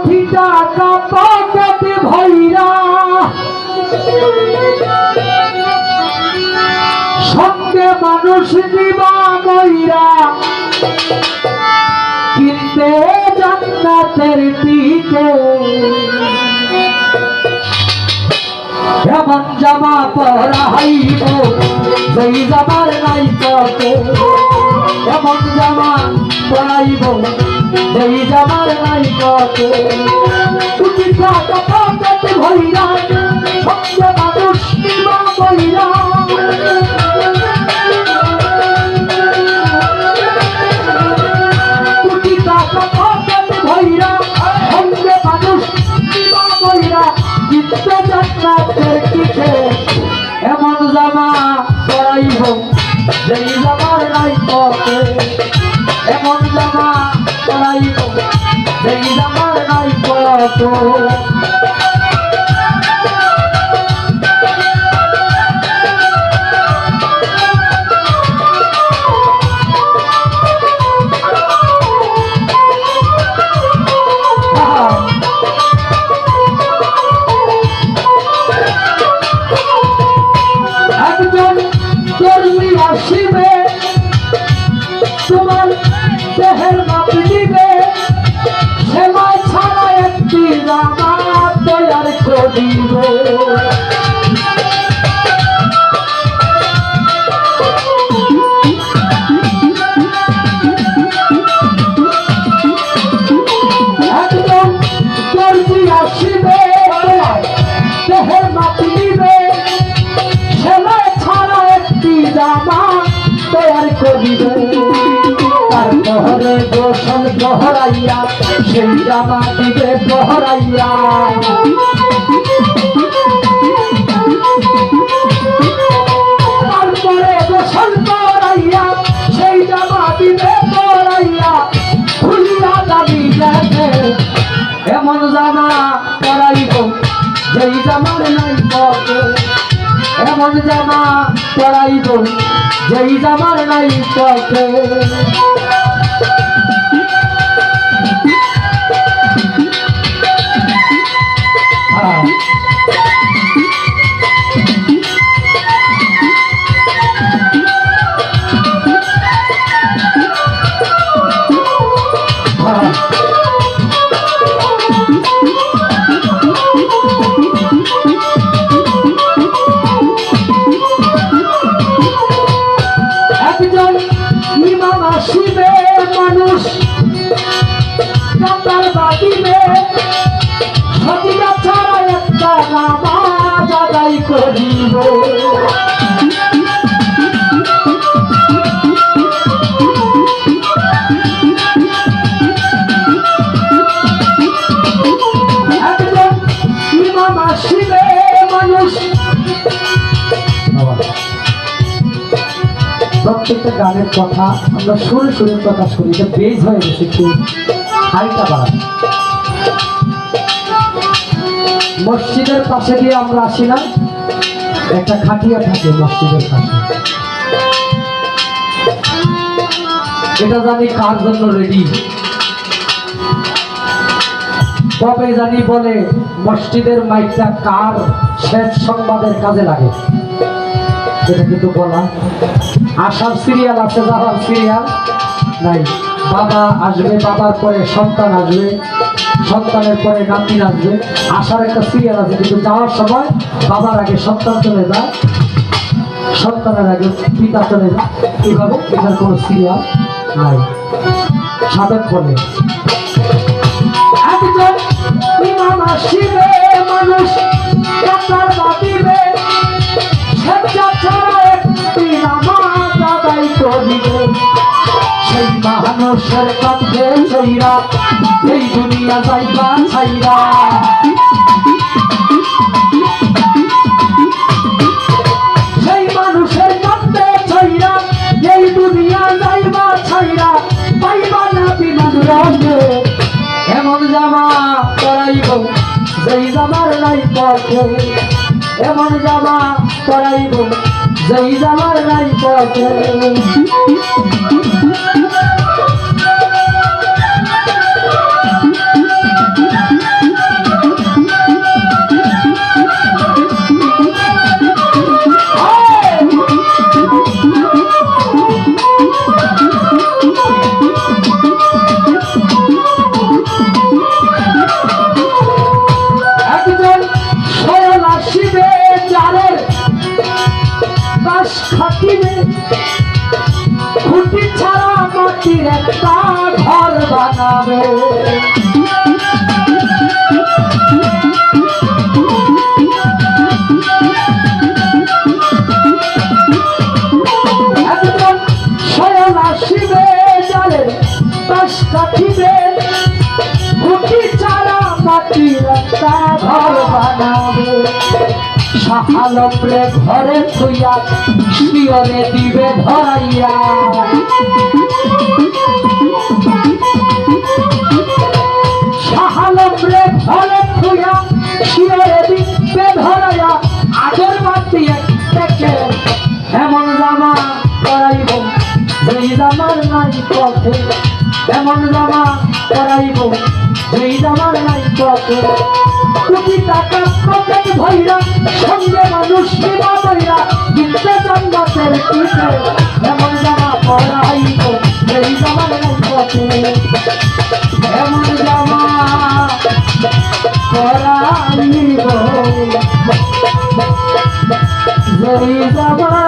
কোটি টাকা পকেটে ভৈরা সঙ্গে মানুষ দিবা ময়রা। কিনতে জান্নাতের টিকে এমন জামা পরাইব যেই জামার নাই কতে ময়রা কোটি টাকা পকেটে ভৈরা সঙ্গে মানুষ দিবা ময়রা কিনতে জান্নাতের টিকে এমন জামা পরাইব, যেই জামার নাই পথে পথে জামা তৈয়ার করিবে তারপরে দহরাইয়া তারপরে গোসল করাইয়া সেই জামা দিবে দাবি দেখে এমন জামা পরাইব, যেই জামার নাই এমন জামা পরাইব যেই জামার নাই পথে হ্যাঁ। হ্যাঁ। আসিবে মানুষ। প্রত্যেকটা গানের কথা, আমরা সুরে সুরে প্রকাশ করি এটা বেজ হয়ে গেছে একটু হাইটা বাড়ান মসজিদের পাশে দিয়ে আমরা আসি না, একটা খাটিয়া থাকে মসজিদের পাশে। এটা জানি কার জন্য রেডি কবে জানি বলে মসজিদের মাইকটা কার শেষ সংবাদের কাজে লাগে? এটা কিন্তু বলা আসার সিরিয়াল আছে যাওয়ার সিরিয়াল নাই, বাবা আসবে, বাবার পরে সন্তান আসবে, সন্তানের পরে নাতি আসবে। আসার একটা সিরিয়াল আছে, কিন্তু যাওয়ার সময় বাবার আগে সন্তান চলে যায়। সন্তানের আগে পিতা চলে যায়। এইভাবে এটার কোনো সিরিয়াল নাই। সাবেক বলে। মানুষ কাতার বাঁধিবে মানুষের কাঁধে চৈরা এই দুনিয়া যাইবা ছাইরা। সেই মানুষের কাঁধে চৈরা এই দুনিয়া যাইবা ছাইরা, পাইবা না বিমান রঙে। এমন জামা পরাইব, যেই জামার যেই জামার নাই পথে একটা ঘর বানাবে। সাহালম্রে ঘরে থুইয়া শিয়রে দিবে ধরাইয়া। জামার নাই পথে এমন জামা করাইব যেই জামার নাই পথে। কোটি টাকা পকেট ভৈরা, সঙ্গে মানুষ বিমা বইরা কিনতে জান্নাতের পিঠে। এমন জামা পরাইব, যেই জামার নাই পথে। এমন জামা পরাইব, যেই পথে